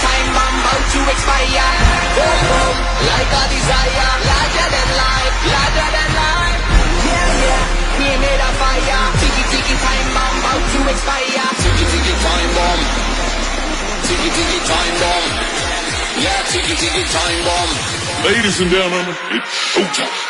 time about to expire. Boom, boom, like a desire, larger than life, larger than life. Yeah, yeah, we made a fire. Tiki tiki time bomb about to expire. Tiki tiki time bomb. Tiki tiki time bomb. Yeah, tiki tiki time bomb. Ladies and gentlemen, it's showtime.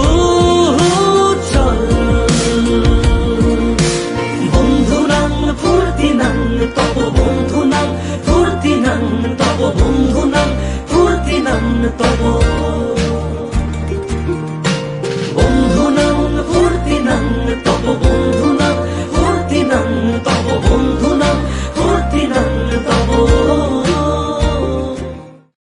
tanto